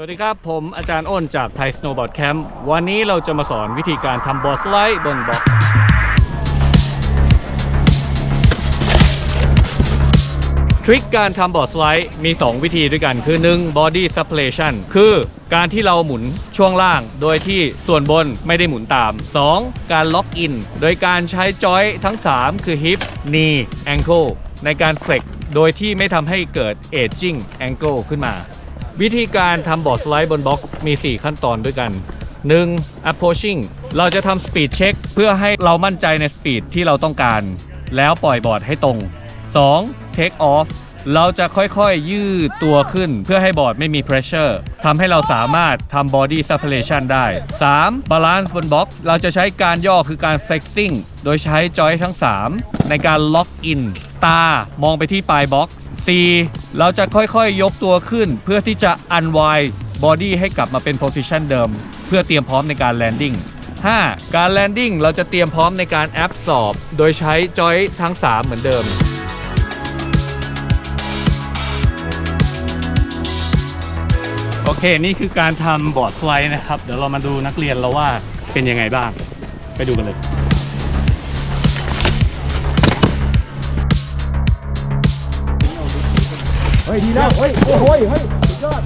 สวัสดีครับ ผมอาจารย์อ้นจากไทยสโนว์บอร์ดแคมป์วันนี้เราจะมาสอนวิธีการทำบอร์ดสไลด์บนบล็อกทริคการทำบอร์ดสไลด์มี 2 วิธีด้วยกันคือ 1. body supplation คือการที่เราหมุนช่วงล่าง โดยที่ส่วนบนไม่ได้หมุนตาม 2. การล็อกอิน โดยการใช้จอยทั้ง 3 คือ hip knee ankle ในการ flex โดยที่ไม่ทำให้เกิด aging ankle ขึ้นมา วิธีการทำบอร์ดสไลด์บนบล็อกมี 4 ขั้นตอนด้วยกัน 1. approaching เราจะทำ speed check เพื่อให้เรามั่นใจใน speed ที่เราต้องการ แล้วปล่อยบอร์ดให้ตรง 2. take off เราจะค่อยๆ ยืดตัวขึ้น เพื่อให้บอร์ดไม่มี pressure ทำให้เราสามารถทำ body supination ได้ 3. balance บนบล็อกเราจะใช้การย่อคือการ flexing โดยใช้จอยทั้ง 3 ในการ lock in ตามองไปที่ปลายบล็อก 4. เราจะค่อยๆ ยกตัวขึ้น เพื่อที่จะ unwind body ให้กลับมาเป็น position เดิม เพื่อเตรียมพร้อมในการ landing 5. การ landing เราจะเตรียมพร้อมในการ absorb โดยใช้จอยทั้ง 3 เหมือนเดิม โอเค นี่คือการทำบอร์ดสไลด์นะครับ เดี๋ยวเรามาดูนักเรียนเราว่าเป็นยังไงบ้าง ไปดูกันเลย เฮ้ยดีแล้วเฮ้ยโอ้โหเฮ้ยสุดยอด